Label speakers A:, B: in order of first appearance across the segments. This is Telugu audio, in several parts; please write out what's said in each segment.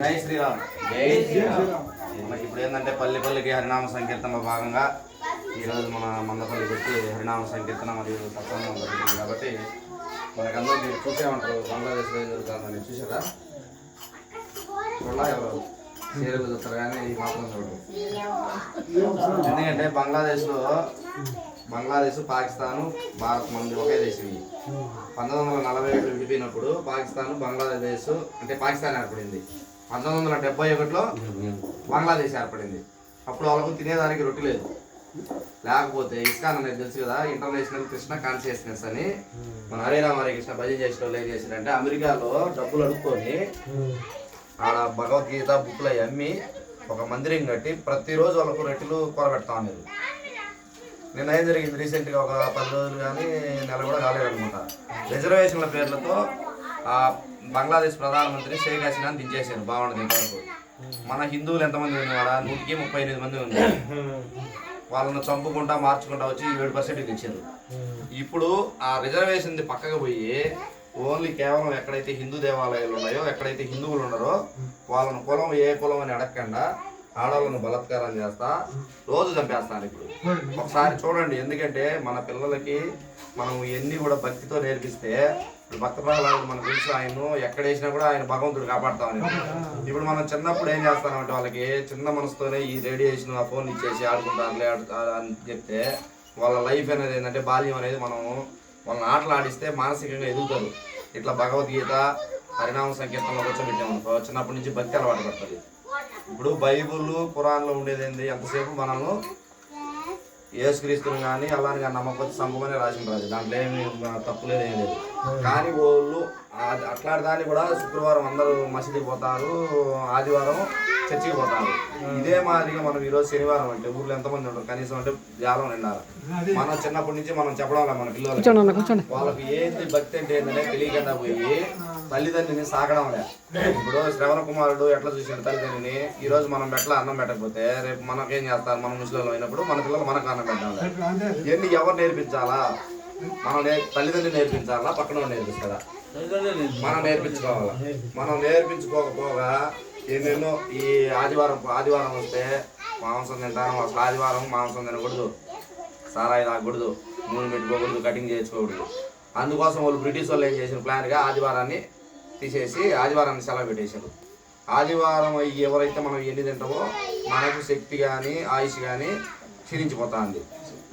A: జై శ్రీరామ్. జై శ్రీరామ్. మనకి ఇప్పుడు ఏంటంటే పల్లె పల్లెకి హరినామ సంకీర్తనలో భాగంగా ఈరోజు మన మందపల్లి పెట్టి హరినామ సంకీర్తన మరియు సత్సంగం జరుగుతుంది కాబట్టి మనకందరూ మీరు చూసే ఉంటారు. బంగ్లాదేశ్లో ఏం జరుగుతుందని చూసారా? చూడాలా ఎవరు? సీరియల్ చూస్తారు కానీ ఈ మాత్రం చూడరు. ఎందుకంటే బంగ్లాదేశ్లో బంగ్లాదేశ్ పాకిస్తాన్ భారత్ మంది ఒకే దేశం. పంతొమ్మిది వందల నలభై ఏడు విడిపోయినప్పుడు పాకిస్తాన్ బంగ్లాదేశ్ అంటే పాకిస్తాన్ ఏర్పడింది. పంతొమ్మిది వందల డెబ్బై ఒకటిలో బంగ్లాదేశ్ ఏర్పడింది. అప్పుడు వాళ్ళకు తినేదానికి రొట్టి లేదు. లేకపోతే ఇస్కాన్ అనేది తెలుసు కదా ఇంటర్నేషనల్ కృష్ణ కాన్షియస్నెస్ అని. మన హరే రామ హరే కృష్ణ భజన చేసిన వాళ్ళు ఏం చేశారంటే అమెరికాలో డబ్బులు అడుక్కొని ఆడ భగవద్గీత బుక్లు అవి అమ్మి ఒక మందిరం కట్టి ప్రతిరోజు వాళ్ళకు రొట్టెలు కూరబెడతా ఉన్నారు. నిన్న ఏం జరిగింది? రీసెంట్గా ఒక పది రోజులు కానీ నెల కూడా కాలేదన్నమాట. రిజర్వేషన్ల పేర్లతో బంగ్లాదేశ్ ప్రధానమంత్రి షేక్ హసీనాని దించేశారు. బాగుండదు ఇంతవరకు మన హిందువులు ఎంతమంది ఉన్నవాడ నూటికి ముప్పై ఎనిమిది మంది ఉంది వాళ్ళని చంపుకుంటా మార్చుకుంటా వచ్చి ఏడు పర్సెంట్ తెచ్చారు. ఇప్పుడు ఆ రిజర్వేషన్ పక్కకు పోయి ఓన్లీ కేవలం ఎక్కడైతే హిందూ దేవాలయాలు ఉన్నాయో ఎక్కడైతే హిందువులు ఉన్నారో వాళ్ళని కులం ఏ కులం అని అడగకుండా ఆడవాళ్ళను బలాత్కారం చేస్తా రోజు చంపేస్తాను ఇప్పుడు. ఒకసారి చూడండి ఎందుకంటే మన పిల్లలకి మనం ఎన్ని కూడా భక్తితో నేర్పిస్తే ఇప్పుడు భక్త ప్రహ్లాదుడు తెలుసు ఆయన ఎక్కడ వేసినా కూడా ఆయన భగవంతుడు కాపాడుతామని. ఇప్పుడు మనం చిన్నప్పుడు ఏం చేస్తామంటే వాళ్ళకి చిన్న మనసుతోనే ఈ రేడియేషన్ ఆ ఫోన్ ఇచ్చేసి ఆడుకుంటారులే ఆడుతారు అని చెప్తే వాళ్ళ లైఫ్ అనేది ఏంటంటే బాల్యం అనేది మనం వాళ్ళని ఆటలు ఆడిస్తే మానసికంగా ఎదుగుతారు. ఇట్లా భగవద్గీత హరినామ సంకీర్తనలో కూర్చోబెట్టాము చిన్నప్పటి నుంచి భక్తి అలవాటు పడుతుంది. ఇప్పుడు బైబుల్ పురాణంలో ఉండేది ఏంది? ఎంతసేపు మనము యేసుక్రీస్తుని కానీ అల్లాని కానీ నమ్మకపోతే సంభవనే రాసిన రాజు దాంట్లో ఏమి తప్పు లేదు ఏం లేదు. కానీ వాళ్ళు అట్లాంటి దాన్ని కూడా శుక్రవారం అందరూ మసీదుకి పోతారు ఆదివారం చర్చికి పోతారు. ఇదే మాదిరిగా మనం ఈరోజు శనివారం అంటే ఊర్లో ఎంతమంది ఉంటారు కనీసం అంటే జాలం నిండాలి. మనం చిన్నప్పటి నుంచి మనం చెప్పడం మన పిల్లలకి? వాళ్ళకి ఏంటి భక్తి అంటే ఏంటంటే తెలియకుండా పోయి తల్లిదండ్రిని సాగడం లే. ఇప్పుడు శ్రవణ కుమారుడు ఎట్లా చూసిన తల్లిదండ్రిని ఈ రోజు మనం ఎట్లా అన్నం పెట్టకపోతే రేపు మనకేం చేస్తారు? మనం ముసలిలో అయినప్పుడు మన పిల్లలు మనకు అన్నం పెట్టాలి ఇవన్నీ ఎవరు నేర్పించాలా? మనం నే తల్లిదండ్రులు నేర్పించాలా? పక్కన నేర్పిస్తారా? మనం నేర్పించుకోవాలా? మనం నేర్పించుకోకపోగా ఎన్నెన్నో ఈ ఆదివారం ఆదివారం వస్తే మాంసం తింటాను అసలు ఆదివారం మాంసం తినకూడదు. సారాయి తాగకూడదు నూనె పెట్టుకోకూడదు కటింగ్ చేసుకోకూడదు అందుకోసం వాళ్ళు బ్రిటిష్ వాళ్ళు ఏం చేసిన ప్లాన్గా ఆదివారాన్ని తీసేసి ఆదివారాన్ని సెలవు పెట్టేశారు. ఆదివారం ఎవరైతే మనం ఎన్ని తింటామో మనకు శక్తి కానీ ఆయుష్ కానీ క్షీణించిపోతుంది.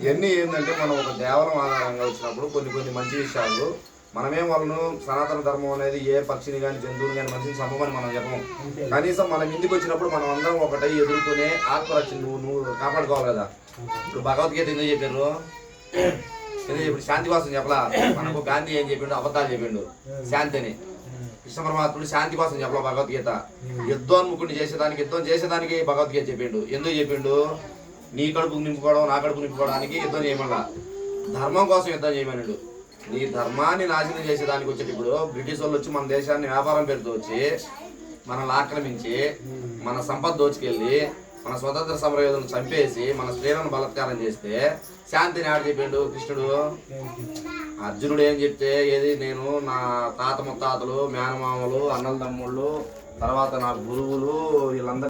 A: ఇవన్నీ ఏంటంటే మనం ఒక దేవరం ఆధారంగా వచ్చినప్పుడు కొన్ని కొన్ని మంచి విషయాలు మనమేం వాళ్ళను సనాతన ధర్మం అనేది ఏ పక్షిని కానీ జంతువుని కానీ మనిషిని చంపమని మనం చెప్పము. కనీసం మనం ఇంటికి వచ్చినప్పుడు మనం అందరం ఒకటై ఎదుర్కొనే ఆత్మరక్షణ నువ్వు నువ్వు కాపాడుకోవాలి కదా. ఇప్పుడు భగవద్గీత ఎందుకు చెప్పారు? ఎందుకు ఇప్పుడు శాంతి కోసం చెప్పలా? మనకు గాంధీ ఏం చెప్పిండు? అబద్ధాలు చెప్పిండు. శాంతి అని కృష్ణ పరమాత్ముడు శాంతి కోసం చెప్పలా భగవద్గీత. యుద్ధోన్ముఖుడిని చేసేదానికి యుద్ధం చేసేదానికి భగవద్గీత చెప్పిండు. ఎందుకు చెప్పిండు? నీ కడుపు నింపుకోవడం నా కడుపు నింపుకోవడానికి యుద్ధం చేయమన్నా ధర్మం కోసం యుద్ధం చేయమన్నాడు. నీ ధర్మాన్ని నాశనం చేసేదానికి దానికి ఇప్పుడు బ్రిటిష్ వాళ్ళు వచ్చి మన దేశాన్ని వ్యాపారం పేరుతో వచ్చి మనల్ని ఆక్రమించి మన సంపద దోచుకెళ్ళి మన స్వతంత్ర సమరయోధులను చంపేసి మన స్త్రీలను బలత్కారం చేస్తే శాంతిని ఆడ చెప్పిండు కృష్ణుడు. అర్జునుడు ఏం చెప్తే ఏది? నేను నా తాత ముత్తాతలు మేనమామలు అన్నల తమ్ముళ్ళు తర్వాత నా గురువులు వీళ్ళందరూ